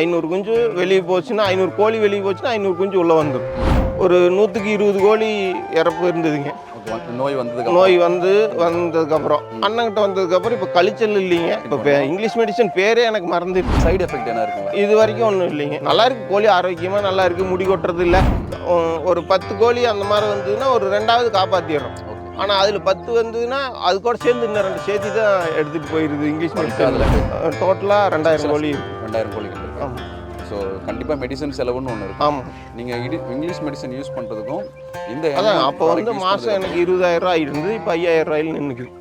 ஐநூறு குஞ்சு வெளியே போச்சுன்னா ஐநூறு கோழி வெளியே போச்சுன்னா ஐநூறு குஞ்சு உள்ளே வந்துடும். ஒரு நூற்றுக்கு இருபது கோழி இறப்பு இருந்ததுங்க. நோய் வந்ததுக்கு நோய் வந்து வந்ததுக்கப்புறம். அண்ணங்கிட்ட வந்ததுக்கப்புறம் இப்போ கழிச்சல் இல்லைங்க. இப்போ இங்கிலீஷ் மெடிசன் பேரே எனக்கு மறந்துடுச்சு சைடு எஃபெக்ட் என்ன இருக்குங்க? இது வரைக்கும் ஒன்றும் இல்லைங்க. நல்லா இருக்கு கோழி ஆரோக்கியமாக நல்லா இருக்கு முடி கொட்டுறது இல்லை. ஒரு பத்து கோழி அந்த மாதிரி வந்ததுன்னா ஒரு ரெண்டாவது காப்பாற்றிடுறோம் ஆனால் அதில் பத்து வந்ததுன்னா அது கூட சேர்ந்து இன்னும் ரெண்டு சேர்த்து தான் எடுத்துகிட்டு போயிருது இங்கிலீஷ் மெடிசன் டோட்டலாக ரெண்டாயிரம் கோழி ரெண்டாயிரம் இருக்கு ஆமாம் ஸோ கண்டிப்பாக மெடிசன் செலவுன்னு ஒன்று இருக்கு. ஆமாம் நீங்கள் இடி இங்கிலீஷ் மெடிசன் யூஸ் பண்ணுறதுக்கும் இந்த அதான் அப்போ வந்து மாதம் எனக்கு இருபதாயிரம் ரூபாய் இருந்து இப்போ ஐயாயிரம் ரூபாயில் நின்றுக்குது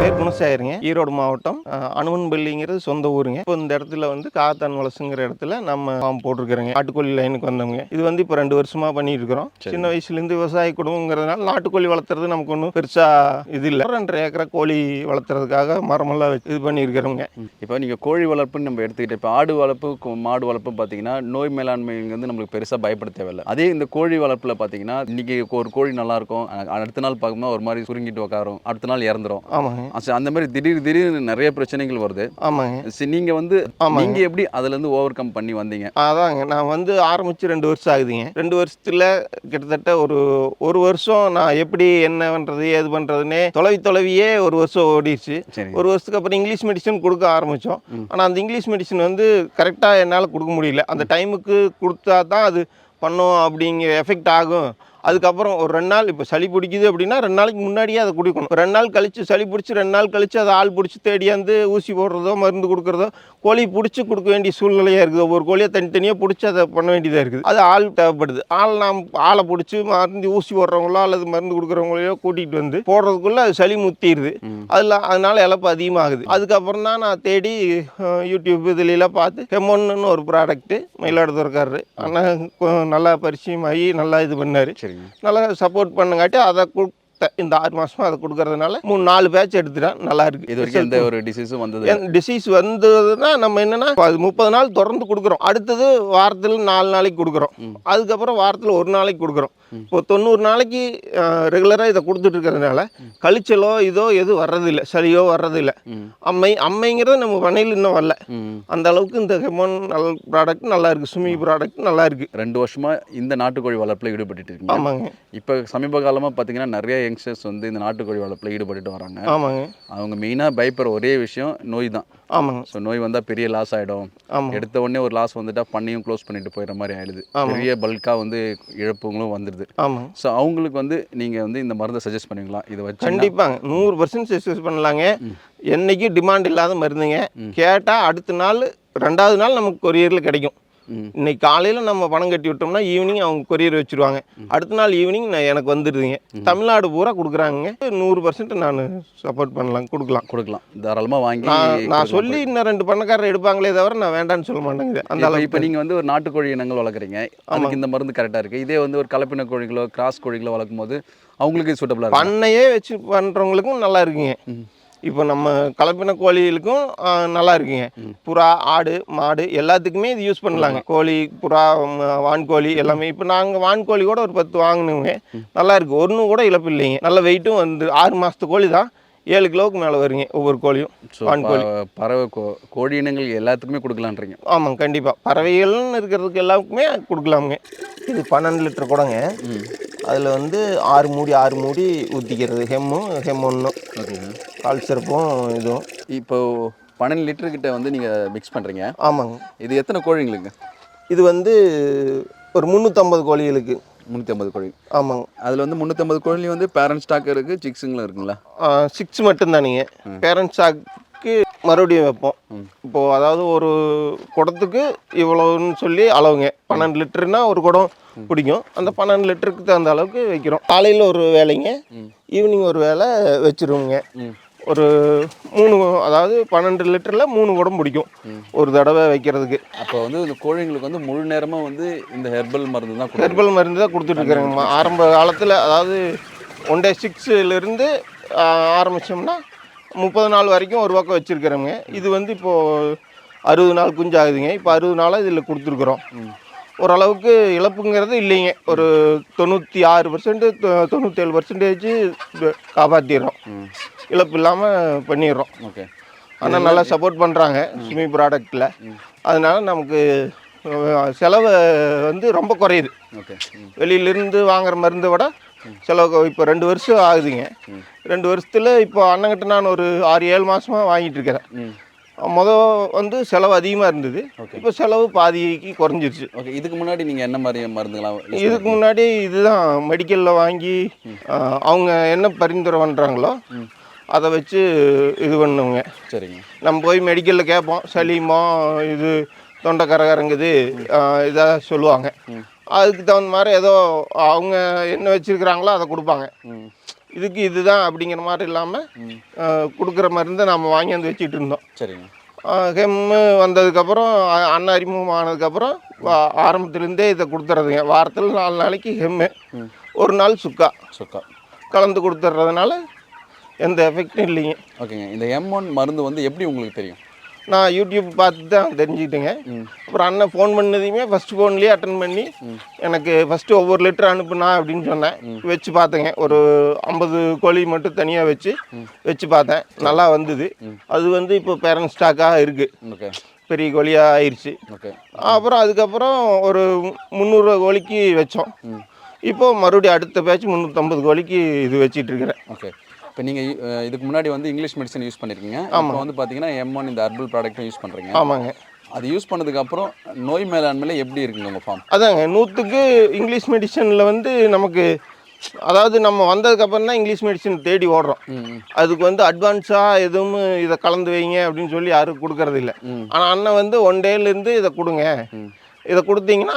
பேர் குணசாயிருங்க. ஈரோடு மாவட்டம் அனுமன்பள்ளிங்கிறது சொந்த ஊருங்க. இப்போ இந்த இடத்துல வந்து காத்தான் வலசுங்கிற இடத்துல நம்ம ஃபார்ம் போட்டிருக்கிறோங்க. நாட்டுக்கோழி லைனுக்கு வந்தவங்க. இது வந்து இப்போ ரெண்டு வருஷமா பண்ணிட்டு இருக்கிறோம். சின்ன வயசுலேருந்து விவசாய குடும்பங்கிறதுனால நாட்டுக்கோழி வளர்த்துறது நமக்கு ஒன்றும் பெருசாக இது இல்லை. ரெண்டரை ஏக்கரா கோழி வளர்த்துறதுக்காக மரமெல்லாம் வச்சு இது பண்ணியிருக்கிறோங்க. இப்போ நீங்கள் கோழி வளர்ப்புன்னு நம்ம எடுத்துக்கிட்டு இப்போ ஆடு வளர்ப்பு மாடு வளர்ப்பு பார்த்தீங்கன்னா நோய் மேலாண்மை வந்து நம்மளுக்கு பெருசாக பயப்பட தேவையில்லை. அதே இந்த கோழி வளர்ப்பில் பார்த்தீங்கன்னா இன்னைக்கு ஒரு கோழி நல்லா இருக்கும். அடுத்த நாள் பார்க்கும்போது ஒரு மாதிரி சுருங்கிட்டு உட்காரும் அடுத்த நாள் இறந்துரும். ஆமாங்க. அச்சா, அந்த மாதிரி திடீர் திடீர்னு நிறைய பிரச்சனைகள் வருது. ஆமாங்க. சரி, நீங்க வந்து ஆமாங்க. நீங்க எப்படி அதுல இருந்து ஓவர் கம் பண்ணி வந்தீங்க? அதாங்க நான் வந்து ஆரம்பித்து ரெண்டு வருஷம் ஆகுதுங்க. ரெண்டு வருஷத்தில் கிட்டத்தட்ட ஒரு ஒரு வருஷம் நான் எப்படி என்ன பண்ணுறது ஏது பண்ணுறதுன்னே தொலைவி தொலைவியே ஒரு வருஷம் ஓடிடுச்சு. சரி. ஒரு வருஷத்துக்கு அப்புறம் இங்கிலீஷ் மெடிசன் கொடுக்க ஆரம்பித்தோம் ஆனால் அந்த இங்கிலீஷ் மெடிசன் வந்து கரெக்டாக என்னால் கொடுக்க முடியல. அந்த டைமுக்கு கொடுத்தா தான் அது பண்ணும் அப்படிங்கிற எஃபெக்ட் ஆகும். அதுக்கப்புறம் ஒரு ரெண்டு நாள் இப்போ சளி பிடிக்குது அப்படின்னா ரெண்டு நாளைக்கு முன்னாடியே அதை குடிக்கணும். ரெண்டு நாள் கழித்து சளி பிடிச்சி ரெண்டு நாள் கழித்து அதை ஆள் பிடிச்சி தேடியாந்து ஊசி போடுறதோ மருந்து கொடுக்குறதோ கோழி பிடிச்சி கொடுக்க வேண்டிய சூழ்நிலையாக இருக்குது. ஒவ்வொரு கோழியை தனித்தனியாக பிடிச்சி அதை பண்ண வேண்டியதாக இருக்குது. அது ஆள் தேவைப்படுது. ஆள் நாம் ஆளை பிடிச்சி மருந்து ஊசி போடுறவங்களோ அல்லது மருந்து கொடுக்குறவங்களையோ கூட்டிகிட்டு வந்து போடுறதுக்குள்ளே அது சளி முத்திடுது. அதில் அதனால இழப்பு அதிகமாகுது. அதுக்கப்புறம் தான் நான் தேடி யூடியூப் இதுலலாம் பார்த்து ஹெமோன்னு ஒரு ப்ராடக்ட்டு மயிலாடுதுறைக்காரரு ஆனால் நல்லா பரிச்சயமாகி நல்லா இது பண்ணார். சரிங்க. நல்லா சப்போர்ட் பண்ணுங்காட்டி அதை இந்த ஆறு மாசமா அதை கொடுக்கறதுனால மூணு நாலு பேட்ச் எடுத்துட்டேன் நல்லா இருக்கு. இது வரைக்கும் எந்த ஒரு டிசீஸும் வந்தது டிசீஸ் வந்ததுன்னா நம்ம என்னன்னா அது முப்பது நாள் தொடர்ந்து கொடுக்குறோம். அடுத்தது வாரத்தில் நாலு நாளைக்கு கொடுக்குறோம். அதுக்கப்புறம் வாரத்தில் ஒரு நாளைக்கு கொடுக்குறோம். இப்போ தொண்ணூறு நாளைக்கு ரெகுலராக இதை கொடுத்துட்டு இருக்கிறதுனால கழிச்சலோ இதோ எதுவும் வர்றதில்லை. சளியோ வர்றதில்லை. அம்மை அம்மைங்கிறது நம்ம பண்ணையில் இன்னும் வரல. அந்த அளவுக்கு இந்த ஹெமோன் நல்ல ப்ராடக்ட் நல்லா இருக்கு. சுமி ப்ராடக்ட் நல்லா இருக்கு. ரெண்டு வருஷமா இந்த நாட்டுக்கோழி வளர்ப்புல இருக்கீங்க. ஆமாங்க. இப்போ சமீப காலமா பாத்தீங்கன்னா நிறைய யங்ஸ்டர்ஸ் வந்து இந்த நாட்டுக்கோழி வளர்ப்புல ஈடுபட்டுட்டு வராங்க. ஆமாங்க. அவங்க மெயினா பயப்படுற ஒரே விஷயம் நோய் தான். ஆமாங்க. ஸோ நோய் வந்தா பெரிய லாஸ் ஆமாங்க. எடுத்த உடனே ஒரு லாஸ் வந்துட்டா பண்ணையும் க்ளோஸ் பண்ணிட்டு போயிடுற மாதிரி ஆயிடுது. பெரிய பல்கா வந்து இழப்புகளும் வந்துடுது. ஆமாங்க. ஸோ அவங்களுக்கு வந்து நீங்க வந்து இந்த மருந்தை சஜஸ்ட் பண்ணுவீங்களா? இதை வச்சு கண்டிப்பாங்க. நூறு பர்சன்ட் சக்ஸஸ் பண்ணலாங்க. என்னைக்கு டிமாண்ட் இல்லாத மருந்துங்க. கேட்டால் அடுத்த நாள் ரெண்டாவது நாள் நமக்கு கொரியரில் கிடைக்கும். இன்னைக்கு காலையில் நம்ம பணம் கட்டி விட்டோம்னா ஈவினிங் அவங்க கொரியர் வச்சுருவாங்க. அடுத்த நாள் ஈவினிங் நான் எனக்கு வந்துடுதுங்க. தமிழ்நாடு பூரா கொடுக்குறாங்க. நூறு பர்சன்ட் நான் சப்போர்ட் பண்ணலாம் கொடுக்கலாம். கொடுக்கலாம். தாராளமா வாங்கி நான். சொல்லி இன்னும் ரெண்டு பண்ணக்காரர் எடுப்பாங்களே தவிர நான் வேண்டாம்னு சொல்ல மாட்டேங்குது அந்த இப்போ அளவுக்கு. இப்போ நீங்கள் வந்து ஒரு நாட்டுக்கோழி இனங்கள் வளர்க்குறீங்க. அதுக்கு இந்த மருந்து கரெக்டாக இருக்குது இதே வந்து ஒரு கலப்பின கோழிகளோ கிராஸ் கோழிகளோ வளர்க்கும் போது அவங்களுக்கு சூட்டபிளாக பண்ணையே வச்சு பண்ணுறவங்களுக்கும் நல்லா இருக்குங்க. இப்போ நம்ம கலப்பின கோழிகளுக்கும் நல்லா இருக்குங்க. புறா ஆடு மாடு எல்லாத்துக்குமே இது யூஸ் பண்ணலாங்க. கோழி புறா வான்கோழி எல்லாமே. இப்போ நாங்கள் வான்கோழி கூட ஒரு பத்து வாங்கினுங்க நல்லா இருக்கு. ஒன்றும் கூட இழப்பு இல்லைங்க. நல்ல வெயிட்டும் வந்து ஆறு மாதத்து கோழி தான். ஏழு கிலோவுக்கு மேலே வருங்க ஒவ்வொரு கோழியும் ஸோ வான்கோழி பறவை கோ கோழி இனங்கள் எல்லாத்துக்குமே கொடுக்கலான்றீங்க. ஆமாங்க கண்டிப்பாக பறவைகள்னு இருக்கிறதுக்கு எல்லாருக்குமே கொடுக்கலாமுங்க. இது பன்னெண்டு லிட்டர் கூடங்க. அதில் வந்து ஆறு மூடி ஆறு மூடி ஊற்றிக்கிறது ஹெம்மும் ஹெம் ஒன்றும் ஓகேங்க. கால் சிறப்பும் இதுவும் இப்போ பன்னெண்டு லிட்டர் கிட்ட வந்து நீங்கள் மிக்ஸ் பண்ணுறீங்க ஆமாங்க. இது எத்தனை கோழிங்களுக்கு இது வந்து ஒரு முந்நூற்றம்பது கோழிகளுக்கு. முந்நூற்றி ஐம்பது கோழி. ஆமாங்க. அதில் வந்து முந்நூற்றம்பது கோழி வந்து பேரண்ட் ஸ்டாக் இருக்குது சிக்ஸுங்களும் இருக்குங்களா? சிக்ஸ் மட்டும்தானுங்க பேரண்ட் ஸ்டாக்கு மறுபடியும் வைப்போம். இப்போது அதாவது ஒரு குடத்துக்கு இவ்வளோன்னு சொல்லி அளவுங்க. பன்னெண்டு லிட்டருனா ஒரு குடம் பிடிக்கும். அந்த பன்னெண்டு லிட்டருக்கு தகுந்த அளவுக்கு வைக்கிறோம். காலையில் ஒரு வேலைங்க. ஈவினிங் ஒரு வேலை வச்சிருவோங்க. ஒரு மூணு அதாவது பன்னெண்டு லிட்டரில் மூணு குடம் பிடிக்கும். ஒரு தடவை வைக்கிறதுக்கு. அப்போ வந்து இந்த கோழிங்களுக்கு வந்து முழு நேரமாக வந்து இந்த ஹெர்பல் மருந்து தான் ஹெர்பல் மருந்து தான் கொடுத்துட்டு இருக்கிறேங்கம்மா. ஆரம்ப காலத்தில் அதாவது ஒன் டே சிக்ஸ்லேருந்து ஆரம்பித்தோம்னா முப்பது நாள் வரைக்கும் ஒரு பக்கம் வச்சுருக்கிறோங்க இது வந்து இப்போது அறுபது நாள் குஞ்சு ஆகுதுங்க இப்போ அறுபது நாளாக இதில் கொடுத்துருக்குறோம். ஓரளவுக்கு இழப்புங்கிறது இல்லைங்க. ஒரு தொண்ணூற்றி ஆறு பர்சன்ட் தொண்ணூற்றேழு பர்சன்டேஜ் காப்பாற்றிடுறோம் இழப்பு இல்லாமல் பண்ணிடுறோம். ஓகே. ஆனால் நல்லா சப்போர்ட் பண்ணுறாங்க சுமி ப்ராடக்ட்டில் அதனால நமக்கு செலவு வந்து ரொம்ப குறையுது. ஓகே. வெளியிலேருந்து வாங்குற மருந்தை விட செலவு இப்போ ரெண்டு வருஷம் ஆகுதுங்க. ரெண்டு வருஷத்தில் இப்போ அண்ணங்கிட்ட நான் ஒரு ஆறு ஏழு மாதமாக வாங்கிட்டு இருக்கிறேன். ம். முத வந்து செலவு அதிகமாக இருந்தது. இப்போ செலவு பாதிக்கு குறைஞ்சிருச்சு. ஓகே. இதுக்கு முன்னாடி நீங்கள் என்ன மாதிரி மருந்துகளாம் இதுக்கு முன்னாடி இதுதான் மெடிக்கலில் வாங்கி அவங்க என்ன பரிந்துரை பண்ணுறாங்களோ அதை வச்சு இது பண்ணுவோங்க. சரிங்க. நம்ம போய் மெடிக்கலில் கேட்போம். சளிமோ இது தொண்டை கரகரங்குது இதாக சொல்லுவாங்க. அதுக்கு தகுந்த மாதிரி ஏதோ அவங்க என்ன வச்சுருக்கிறாங்களோ அதை கொடுப்பாங்க. இதுக்கு இதுதான் அப்படிங்கிற மாதிரி இல்லாமல் கொடுக்குற மருந்தை நம்ம வாங்கி வந்து வச்சுட்டு இருந்தோம். சரிங்க. ஹெம்மு வந்ததுக்கப்புறம் அண்ணன் அறிமுகம் ஆனதுக்கப்புறம் ஆரம்பத்துலேருந்தே இதை கொடுத்துறதுங்க. வாரத்தில் நாலு நாளைக்கு ஹெம்மு. ஒரு நாள் சுக்கா. சொக்கா. கலந்து கொடுத்துட்றதுனால எந்த எஃபெக்டும் இல்லைங்க. ஓகேங்க. இந்த எம் ஒன் மருந்து வந்து எப்படி உங்களுக்கு தெரியும்? நான் யூடியூப் பார்த்து தான் தெரிஞ்சுக்கிட்டேங்க. அப்புறம் அண்ணன் ஃபோன் பண்ணதையுமே ஃபஸ்ட்டு ஃபோன்லேயே அட்டன் பண்ணி எனக்கு ஃபஸ்ட்டு ஒவ்வொரு லிட்டர் அனுப்புனா அப்படின்னு சொன்னேன். வச்சு பார்த்தேங்க. ஒரு ஐம்பது கோழி மட்டும் தனியாக வச்சு வச்சு பார்த்தேன். நல்லா வந்தது. அது வந்து இப்போ பேரண்ட் ஸ்டாக்காக இருக்குது ஓகே. பெரிய கோழியாக ஆயிடுச்சு ஓகே. அப்புறம் அதுக்கப்புறம் ஒரு முந்நூறு கோழிக்கு வச்சோம். இப்போ மறுபடியும் அடுத்த பேட்ச் முந்நூற்றம்பது கோழிக்கு இது வச்சிட்டு இருக்கிறேன். ஓகே. இப்போ நீங்கள் இதுக்கு முன்னாடி வந்து இங்கிலீஷ் மெடிசன் யூஸ் பண்ணியிருக்கீங்க இப்போ வந்து பார்த்தீங்கன்னா எம் ஒன் இந்த ஹர்பல் ப்ராடக்ட்டும் யூஸ் பண்ணுறீங்க ஆமாங்க. அது யூஸ் பண்ணதுக்கப்புறம் நோய் மேலாண்மையில எப்படி இருக்குங்க உங்கள் ஃபார்ம் அதாங்க நூற்றுக்கு இங்கிலீஷ் மெடிசனில் வந்து நமக்கு அதாவது நம்ம வந்ததுக்கப்புறம் தான் இங்கிலீஷ் மெடிசன் தேடி ஓடுறோம். அதுக்கு வந்து அட்வான்ஸாக எதுவும் இதை கலந்து வைங்க அப்படின்னு சொல்லி யாரும் கொடுக்கறது இல்லை ஆனால் அண்ணன் வந்து ஒன் டேலேருந்து இதை கொடுங்க. இதை கொடுத்தீங்கன்னா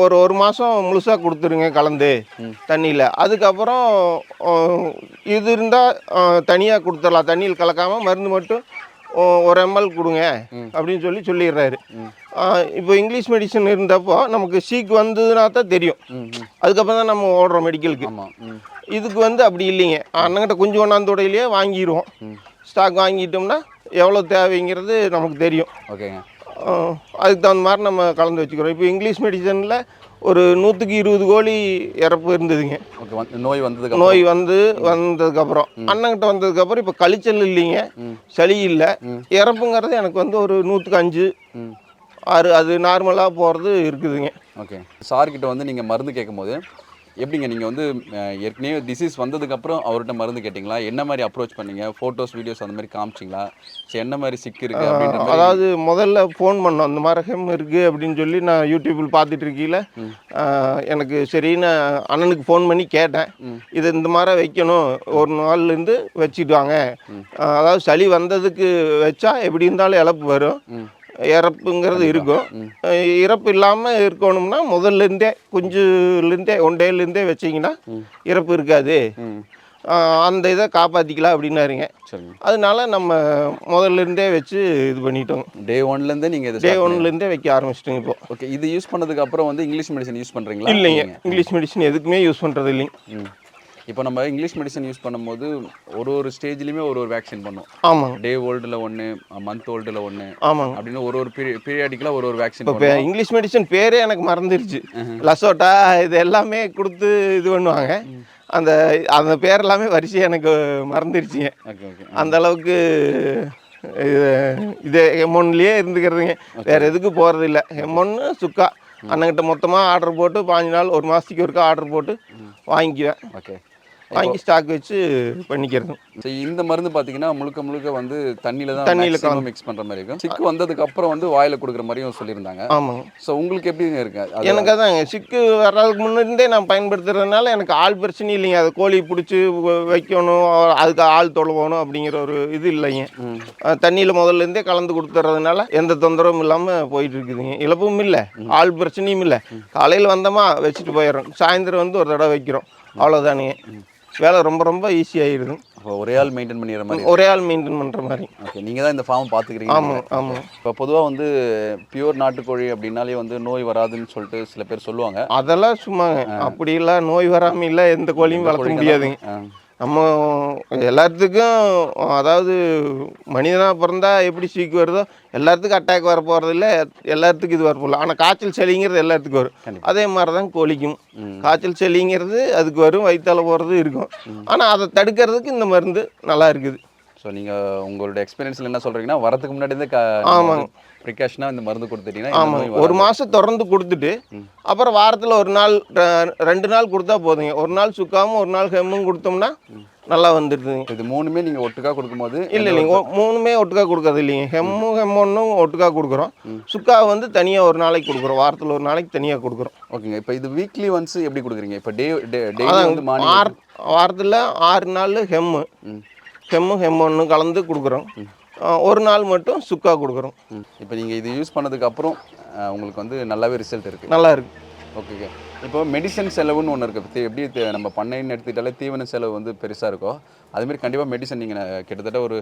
ஒரு ஒரு மாதம் முழுசாக கொடுத்துருங்க கலந்து தண்ணியில். அதுக்கப்புறம் இது இருந்தால் தனியாக கொடுத்துடலாம். தண்ணியில் கலக்காமல் மருந்து மட்டும் ஒரு எம்எல் கொடுங்க அப்படின்னு சொல்லி சொல்லிடுறாரு. இப்போ இங்கிலீஷ் மெடிசன் இருந்தப்போ நமக்கு சீக் வந்ததுனா தான் தெரியும். அதுக்கப்புறம் தான் நம்ம ஓடுறோம் மெடிக்கலுக்கு இதுக்கு வந்து அப்படி இல்லைங்க. அண்ணங்கிட்ட கொஞ்சம் ஒன்றாந்தோடையிலேயே வாங்கிடுவோம் ஸ்டாக் வாங்கிட்டோம்னா எவ்வளோ தேவைங்கிறது நமக்கு தெரியும். ஓகேங்க. அதுக்கு தகுந்த மாதிரி நம்ம கலந்து வச்சுக்கிறோம். இப்போ இங்கிலீஷ் மெடிசனில் ஒரு நூற்றுக்கு இருபது கோழி இறப்பு இருந்ததுங்க. நோய் வந்ததுக்கு நோய் வந்து வந்ததுக்கப்புறம். அண்ணங்கிட்ட வந்ததுக்கப்புறம் இப்போ கழிச்சல் இல்லைங்க. சளி இல்லை. இறப்புங்கிறது எனக்கு வந்து ஒரு நூற்றுக்கு அஞ்சு. ஆறு அது நார்மலாக போகிறது இருக்குதுங்க. ஓகே. சார்கிட்ட வந்து நீங்கள் மருந்து கேட்கும்போது எப்படிங்க நீங்கள் வந்து ஏற்கனவே டிசீஸ் வந்ததுக்கப்புறம் அவர்கிட்ட மருந்து கேட்டிங்களா? என்ன மாதிரி அப்ரோச் பண்ணீங்க? ஃபோட்டோஸ் வீடியோஸ் அந்த மாதிரி காமிச்சிங்களா? சரி என்ன மாதிரி சிக்கு இருக்குது அப்படின்ற மாதிரி? அதாவது முதல்ல ஃபோன் பண்ணோம். அந்த மாதிரி ஹெம் இருக்குது அப்படின்னு சொல்லி நான் யூடியூப்பில் பார்த்துட்டு இருக்கையில் எனக்கு சரின்னு அண்ணனுக்கு ஃபோன் பண்ணி கேட்டேன். இது இந்த மாதிரி வைக்கணும். ஒரு நாள்லேருந்து வச்சுட்டு வாங்க. அதாவது சளி வந்ததுக்கு வச்சா எப்படி இருந்தாலும் இழப்பு வரும். இறப்புங்கிறது இருக்கும். இறப்பு இல்லாமல் இருக்கணும்னா முதல்ல இருந்தே குஞ்சுலேருந்தே ஒன் டேலேருந்தே வச்சிங்கன்னா இறப்பு இருக்காது. அந்த இதை காப்பாற்றிக்கலாம் அப்படின்னாருங்க. அதனால நம்ம முதல்ல இருந்தே வச்சு இது பண்ணிட்டோம். டே ஒன்லேருந்தே நீங்கள் இதை டே ஒன்லேருந்தே வைக்க ஆரம்பிச்சிட்டோங்க இப்போ. ஓகே இது யூஸ் பண்ணதுக்கு அப்புறம் வந்து இங்கிலீஷ் மெடிசன் யூஸ் பண்ணுறீங்களா இல்லைங்க. இங்கிலீஷ் மெடிசன் எதுக்குமே யூஸ் பண்ணுறது இல்லைங்க இப்போ நம்ம இங்கிலீஷ் மெடிசன் யூஸ் பண்ணும்போது ஒரு ஒரு ஸ்டேஜ்லேயுமே ஒரு ஒரு வேக்சின் பண்ணுவோம் ஆமாங்க. டே ஓல்டில் ஒன்று மந்த் ஓல்டில் ஒன்று ஆமாங்க. அப்படின்னு ஒரு ஒரு பீரி பீரியாடிக்கலாக ஒரு ஒரு வேக்சின் இப்போ இங்கிலீஷ் மெடிசன் பேரே எனக்கு மறந்துருச்சு. லசோட்டா இது எல்லாமே கொடுத்து இது பண்ணுவாங்க. அந்த அந்த பேர் எல்லாமே வரிசையாக எனக்கு மறந்துருச்சுங்க. Okay okay. அந்த அளவுக்கு இது இது எம்ஒன்லேயே இருந்துக்கிறதுங்க. வேற எதுக்கு போகிறது இல்லை எம்ஒன்னு சுக்கா அண்ணங்கிட்ட மொத்தமாக ஆர்டர் போட்டு பாஞ்சு நாள் ஒரு மாதத்துக்கு ஒருக்கா ஆர்டர் போட்டு வாங்கிக்குவேன். ஓகே. வாங்கி ஸ்டாக் வச்சு பண்ணிக்கிறது. இந்த மருந்து பார்த்தீங்கன்னா முழுக்க முழுக்க வந்து தண்ணியில் தான் தண்ணியில தண்ணியில் மிக்ஸ் பண்ணுற மாதிரி இருக்கும். சிக்கு வந்ததுக்கு அப்புறம் வந்து வாயில் கொடுக்குற மாதிரியும் சொல்லியிருந்தாங்க. ஆமாங்க. ஸோ உங்களுக்கு எப்படிங்க இருக்கு? எனக்கு அதாங்க சிக்கு வர்றதுக்கு முன்னே நான் பயன்படுத்துறதுனால எனக்கு ஆள் பிரச்சனை இல்லைங்க. அது கோழி பிடிச்சி வைக்கணும் அதுக்கு ஆள் தொழுவணும் அப்படிங்கிற ஒரு இது இல்லைங்க. தண்ணியில் முதல்ல இருந்தே கலந்து கொடுத்துறதுனால எந்த தொந்தரவும் இல்லாமல் போயிட்டு இருக்குதுங்க இழப்பும் இல்லை ஆள் பிரச்சனையும் இல்லை. காலையில் வந்தோமா வச்சுட்டு போயிடுறோம். சாயந்தரம் வந்து ஒரு தடவை வைக்கிறோம். அவ்வளோதானுங்க வேலை ரொம்ப ரொம்ப ஈஸியாகிடுது அப்போ ஒரே ஆள் மெயின்டைன் பண்ணிடுற மாதிரி ஒரே ஆள் மெயின்டைன் பண்ணுற மாதிரி. ஓகே நீங்கள் தான் இந்த ஃபார்ம் பார்த்துக்கிறீங்க. ஆமாம் ஆமாம் இப்போ பொதுவாக வந்து பியூர் நாட்டுக்கோழி அப்படின்னாலே வந்து நோய் வராதுன்னு சொல்லிட்டு சில பேர் சொல்லுவாங்க. அதெல்லாம் சும்மாங்க. அப்படிலாம் நோய் வராமல் இல்லை எந்த கோழியும் வளர்த்த முடியாதுங்க. நம்ம எல்லாத்துக்கும் அதாவது மனிதனாக பிறந்தா எப்படி சீக்கு வருதோ எல்லாத்துக்கும் அட்டாக் வர போகிறது இல்லை எல்லாத்துக்கும் இது வர போகல ஆனால் காய்ச்சல் சளிங்கிறது எல்லாத்துக்கும் வரும். அதே மாதிரி தான் கோழிக்கும் காய்ச்சல் சளிங்கிறது அதுக்கு வரும் வயிற்றால போகிறது இருக்கும். ஆனால் அதை தடுக்கிறதுக்கு இந்த மருந்து நல்லா இருக்குது. ஸோ நீங்கள் உங்களோட எக்ஸ்பீரியன்ஸில் என்ன சொல்கிறீங்கன்னா வரதுக்கு முன்னாடி இருந்தே ஆமாங்க. ப்ரிகாஷனாக இந்த மருந்து கொடுத்துட்டீங்கன்னா நோய் ஒரு மாதம் தொடர்ந்து கொடுத்துட்டு அப்புறம் வாரத்தில் ஒரு நாள் ரெண்டு நாள் கொடுத்தா போதுங்க. ஒரு நாள் சுக்காவும் ஒரு நாள் ஹெம்மும் கொடுத்தோம்னா நல்லா வந்துடுதுங்க இது மூணுமே நீங்கள் ஒட்டுக்கா கொடுக்கும்போது இல்லை இல்லைங்க. மூணுமே ஒட்டுக்கா கொடுக்கறது இல்லைங்க. ஹெம்மும் ஹெம்மொன்னும் ஒட்டுக்கா கொடுக்குறோம். சுக்கா வந்து தனியாக ஒரு நாளைக்கு கொடுக்குறோம். வாரத்தில் ஒரு நாளைக்கு தனியாக கொடுக்குறோம். ஓகேங்க. இப்போ இது வீக்லி ஒன்ஸ் எப்படி கொடுக்குறீங்க? இப்போ டே டே வார வாரத்தில் ஆறு நாள் ஹெம்மு. ஹெம்மு ஹெம்மொன்னு கலந்து கொடுக்குறோம். ஒரு நாள் மட்டும் சுக்கா கொடுக்குறோம். இப்போ நீங்கள் இது யூஸ் பண்ணதுக்கு அப்புறம் அஹ், உங்களுக்கு வந்து நல்லாவே ரிசல்ட் இருக்குது நல்லா நல்லா இருக்கு ஓகேங்க இப்போ மெடிசன் செலவுன்னு ஒன்று இருக்குது எப்படி நம்ம பண்ணைன்னு எடுத்துக்கிட்டாலே தீவன செலவு வந்து பெருசாக இருக்கோ அதுமாரி கண்டிப்பாக மெடிசன் நீங்கள் கிட்டத்தட்ட ஒரு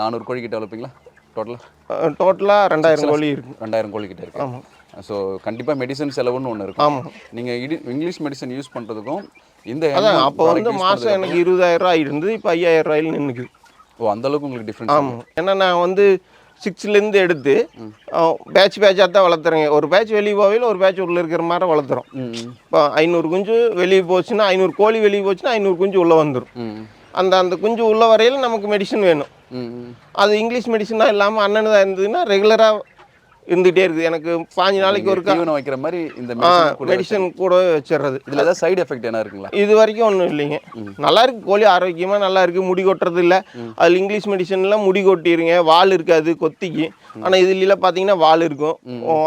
நானூறு கோழி கிட்ட வளர்ப்பீங்களா? டோட்டலாக டோட்டலாக ரெண்டாயிரம் கோழி இருக்கு. ரெண்டாயிரம் கோழி கிட்ட இருக்கு. ஆமாம் ஸோ கண்டிப்பாக மெடிசன் செலவுன்னு ஒன்று இருக்கும் ஆமாம் நீங்கள் இடி இங்கிலீஷ் மெடிசன் யூஸ் பண்ணுறதுக்கும் இந்த அதான் அப்போ வந்து மாதம் எனக்கு இருபதாயிரம் ரூபாய் இருந்தது இப்போ ஐயாயிரம் ரூபாயில் நின்றுக்குது ஓ அந்த அளவுக்கு உங்களுக்கு டிஃப்ரென்ஸ் ஆமாம் ஏன்னா நான் வந்து சிக்ஸ்லேருந்து எடுத்து பேட்ச் பேட்சாக தான் வளர்த்துறேங்க. ஒரு பேட்ச் வெளியே போவையில் ஒரு பேட்ச் உள்ள இருக்கிற மாதிரி வளர்த்துறோம். இப்போ ஐநூறு குஞ்சு வெளியே போச்சுன்னா ஐநூறு கோழி வெளியே போச்சுன்னா ஐநூறு குஞ்சு உள்ளே வந்துடும் அந்த அந்த குஞ்சு உள்ள வரையில் நமக்கு மெடிசன் வேணும். அது இங்கிலீஷ் மெடிசனாக இல்லாமல் அண்ணனதாக இருந்ததுன்னா ரெகுலராக இருந்துகிட்டே இருக்குது. எனக்கு பாஞ்சு நாளைக்கு ஒரு தீவனம் வைக்கிற மாதிரி இந்த மெடிசன் கூட வச்சிடுறது இதில் ஏதாவது சைடு எஃபெக்ட் என்ன இருக்குங்களா? இது வரைக்கும் ஒன்றும் இல்லைங்க. நல்லா இருக்கு கோழி ஆரோக்கியமாக நல்லா இருக்கு. முடி கொட்டுறது இல்லை. அதில் இங்கிலீஷ் மெடிசன்லாம் முடி கொட்டிருங்க. வால் இருக்காது கொத்திக்கு. ஆனால் இதுல பார்த்தீங்கன்னா வால் இருக்கும்.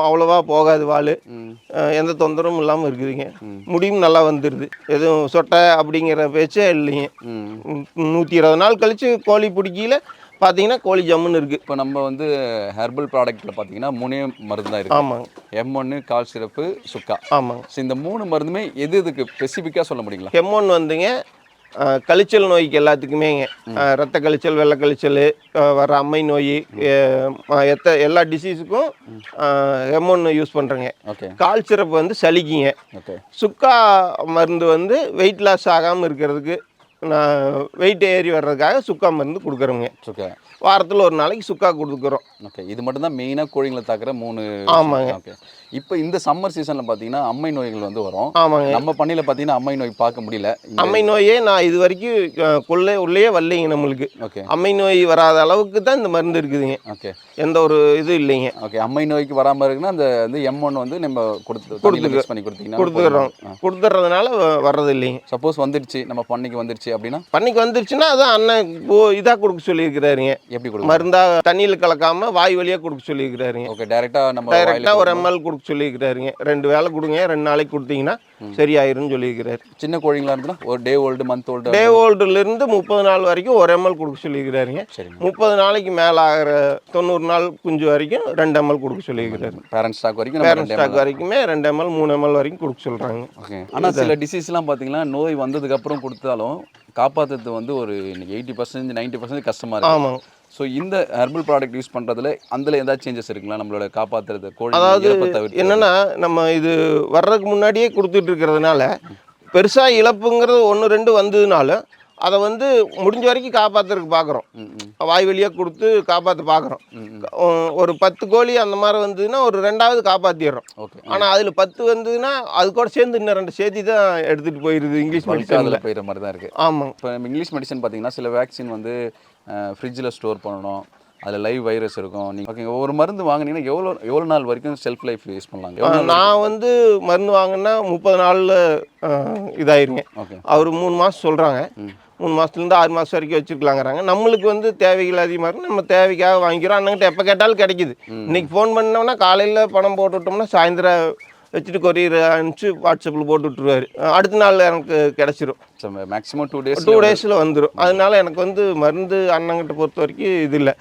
அவ்வளவா போகாது வால். எந்த தொந்தரவும் இல்லாமல் இருக்குதுங்க. முடியும் நல்லா வந்துடுது எதுவும் சொட்டை அப்படிங்கிற பேச்சே இல்லைங்க. நூற்றி இருபது நாள் கழிச்சு கோழி பிடிக்கல பார்த்தீங்கன்னா கோழி ஜம்முன்னு இருக்குது இப்போ நம்ம வந்து ஹெர்பல் ப்ராடக்ட்டில் பார்த்தீங்கன்னா மூணே மருந்து தான் இருக்குது ஆமாங்க. எம் ஒன்று கால் சிறப்பு சுக்கா. ஆமாங்க. ஸோ இந்த மூணு மருந்துமே எது எதுக்கு ஸ்பெசிஃபிக்காக சொல்ல முடியுங்களா? ஹெம்மோன் வந்துங்க அஹ், கழிச்சல் நோய்க்கு எல்லாத்துக்குமேங்க. ரத்த கழிச்சல் வெள்ளை கழிச்சல் வர அம்மை நோய் எத்த எல்லா டிசீஸுக்கும் ஹெம்மோன் யூஸ் பண்ணுறேங்க கால் சிறப்பு வந்து சளிக்குங்க. ஓகே சுக்கா மருந்து வந்து வெயிட் லாஸ் ஆகாமல் இருக்கிறதுக்கு வெயிட் ஏறி வர்றதுக்காக சுக்கா மருந்து கொடுக்குறோங்க சுக்கா. வாரத்தில் ஒரு நாளைக்கு சுக்கா கொடுக்குறோம். ஓகே இது மட்டும் தான் மெயினாக கோழிங்களை தாக்குற மூணு ஆமாங்க. ஓகே இப்போ இந்த சம்மர் சீசனில் பார்த்தீங்கன்னா அம்மை நோய்கள் வந்து வரும். ஆமாங்க. நம்ம பண்ணையில் பார்த்தீங்கன்னா அம்மை நோய் பார்க்க முடியல. அம்மை நோயே நான் இது வரைக்கும் கொள்ளே உள்ளே வரலைங்க நம்மளுக்கு. ஓகே. அம்மை நோய் வராத அளவுக்கு தான் இந்த மருந்து இருக்குதுங்க. ஓகே. எந்த ஒரு இது இல்லைங்க. ஓகே. அம்மை நோய்க்கு வராமல் இருக்குன்னா அந்த வந்து எம் ஒன் வந்து நம்ம கொடுத்து mix பண்ணி கொடுத்தீங்கன்னா கொடுத்துக்கிறோம். கொடுத்துட்றதுனால வ- வர்றது இல்லைங்க. சப்போஸ் வந்துடுச்சு. நம்ம பண்ணைக்கு வந்துடுச்சு அப்படின்னா? பண்ணிக்கு வந்துருச்சுன்னா அதான் அண்ணன் இதாக கொடுக்க சொல்லியிருக்கிறாருங்க. எப்படி கொடுக்கும் மருந்தா தண்ணியில் கலக்காம வாய் வழியாக கொடுக்க சொல்லியிருக்கிறாருங்க. ஓகே. டைரெக்டாக நம்ம டைரெக்டாக ஒரு எம்எல் கொடுக்க சொல்லியிருக்கிறாருங்க. ரெண்டு வேளை கொடுங்க ரெண்டு நாளைக்கு கொடுத்தீங்கன்னா சரியாயிரும்னு சொல்லியிருக்கிறாரு. சின்ன கோழிங்களா இருந்ததுன்னா ஒரு day old month old day ஓல்டுலேருந்து முப்பது நாள் வரைக்கும் ஒரு எம்எல் கொடுக்க சொல்லியிருக்கிறாருங்க. சரிங்க. முப்பது நாளைக்கு மேலே ஆகிற தொண்ணூறு நாள் குஞ்சு வரைக்கும் ரெண்டு எம்எல் கொடுக்க சொல்லியிருக்கிறாரு. பேரண்ட் ஸ்டாக் வரைக்கும் நம்ம பேரண்ட் ஸ்டாக் வரைக்குமே ரெண்டு எம்எல் மூணு எம்எல் வரைக்கும் கொடுக்க சொல்கிறாங்க ஓகே. ஆனால் சில டிசீஸ்லாம் பார்த்தீங்கன்னா நோய் வந்ததுக்கு அப்புறம் கொடுத்தாலும் காப்பாற்றுறது வந்து ஒரு எயிட்டி பர்சன்டேஜ் நைன்ட்டி பர்சன்டேஜ் கஷ்டமாக இருக்கு. ஆமாங்க. ஸோ இந்த ஹெர்பல் ப்ராடக்ட் யூஸ் பண்ணுறதுல அதில் ஏதாவது சேஞ்சஸ் இருக்குங்களா? நம்மளோட காப்பாற்றுறது கோழி அதாவது என்னன்னா நம்ம இது வர்றதுக்கு முன்னாடியே கொடுத்துட்டு இருக்கிறதுனால பெருசாக இழப்புங்கிறது ஒன்று ரெண்டு வந்ததுனாலும் அதை வந்து முடிஞ்ச வரைக்கும் காப்பாற்றுறதுக்கு பார்க்குறோம் வாய் வழியாக கொடுத்து காப்பாற்ற பார்க்குறோம். ஒரு பத்து கோழி அந்த மாதிரி வந்ததுன்னா ஒரு ரெண்டாவது காப்பாற்றிடுறோம் ஓகே. ஆனால் அதில் பத்து வந்ததுன்னா அது கூட சேர்ந்து இன்னும் ரெண்டு சேர்த்தி தான் எடுத்துகிட்டு போயிடுது இங்கிலீஷ் மெடிசனில் அதில் போயிடுற மாதிரி தான் இருக்குது ஆமாங்க. இப்போ இங்கிலீஷ் மெடிசன் பார்த்தீங்கன்னா சில வேக்சின் வந்து ஃப்ரிட்ஜில் ஸ்டோர் பண்ணணும். அதில் லைவ் வைரஸ் இருக்கும். நீங்கள் ஓகேங்க ஒரு மருந்து வாங்குனீங்கன்னா எவ்வளோ எவ்வளோ நாள் வரைக்கும் செல்ஃப் லைஃப் யூஸ் பண்ணலாங்க? நான் வந்து மருந்து வாங்கினா முப்பது நாளில் இதாயிருங்க. ஓகே அவர் மூணு மாதம் சொல்கிறாங்க மூணு மாதத்துலேருந்து ஆறு மாதம் வரைக்கும் வச்சுக்கலாங்கிறாங்க. நம்மளுக்கு வந்து தேவைகள் அதிகமாக இருக்கு. நம்ம தேவைக்காக வாங்கிக்கிறோம். அண்ணங்கிட்ட எப்போ கேட்டாலும் கிடைக்குது. இன்னைக்கு ஃபோன் பண்ணோம்னா காலையில் பணம் போட்டு விட்டோம்னா சாயந்தரம் வச்சுட்டு கொரியர் அனுப்பிச்சு வாட்ஸ்அப்பில் போட்டு விட்ருவாரு அடுத்த நாள் எனக்கு கிடச்சிரும். மேக்ஸிமம் டூ டேஸ் டூ டேஸில் வந்துடும் அதனால எனக்கு வந்து மருந்து அண்ணங்கிட்ட பொறுத்த வரைக்கும் இது இல்லை.